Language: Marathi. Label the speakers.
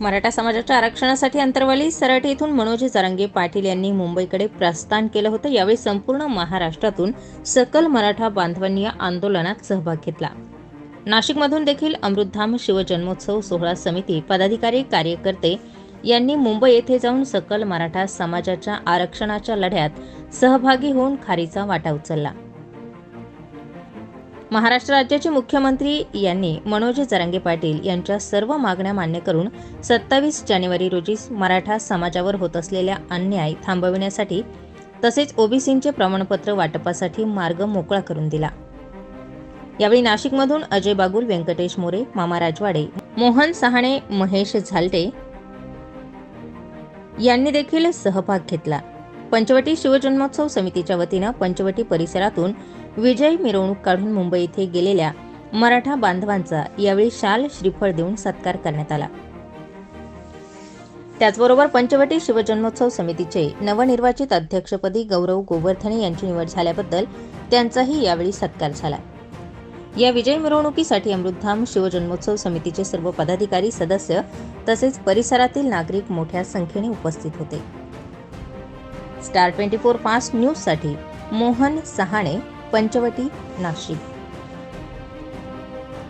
Speaker 1: मराठा समाजाच्या आरक्षणासाठी अंतरवाली सराटी येथून मनोज जरांगे पाटील यांनी मुंबईकडे प्रस्थान केलं होतं. यावेळी संपूर्ण महाराष्ट्रातून सकल मराठा बांधवांनी या आंदोलनात सहभाग घेतला. नाशिकमधून देखील अमृतधाम शिवजन्मोत्सव सोहळा समिती पदाधिकारी कार्यकर्ते यांनी मुंबई येथे जाऊन सकल मराठा समाजाच्या आरक्षणाच्या लढ्यात सहभागी होऊन खारीचा वाटा उचलला. महाराष्ट्र राज्याचे मुख्यमंत्री यांनी मनोज जरांगे पाटील यांच्या सर्व मागण्या मान्य करून सत्तावीस जानेवारी रोजी मराठा समाजावर होत असलेल्या अन्याय थांबविण्यासाठी तसेच ओबीसींचे प्रमाणपत्र वाटपासाठी मार्ग मोकळा करून दिला. यावेळी नाशिकमधून अजय बागुल व्यंकटेश मोरे मामा राजवाडे मोहन सहाणे महेश झालटे यांनी देखील सहभाग घेतला. पंचवटी शिवजन्मोत्सव समितीच्या वतीनं पंचवटी परिसरातून विजय मिरवणूक काढून मुंबई येथे गेलेल्या मराठा बांधवांचा यावेळी शाल श्रीफळ देऊन सत्कार करण्यात आला. त्याचबरोबर पंचवटी शिवजन्मोत्सव समितीचे नवनिर्वाचित अध्यक्षपदी गौरव गोवर्धने यांची निवड झाल्याबद्दल त्यांचाही यावेळी सत्कार झाला. या विजय मिरवणुकीसाठी अमृतधाम शिवजन्मोत्सव समितीचे सर्व पदाधिकारी सदस्य तसेच परिसरातील नागरिक मोठ्या संख्येने उपस्थित होते. स्टार ट्वेंटी फोर फास्ट न्यूजसाठी मोहन सहाणे पंचवटी नाशिक.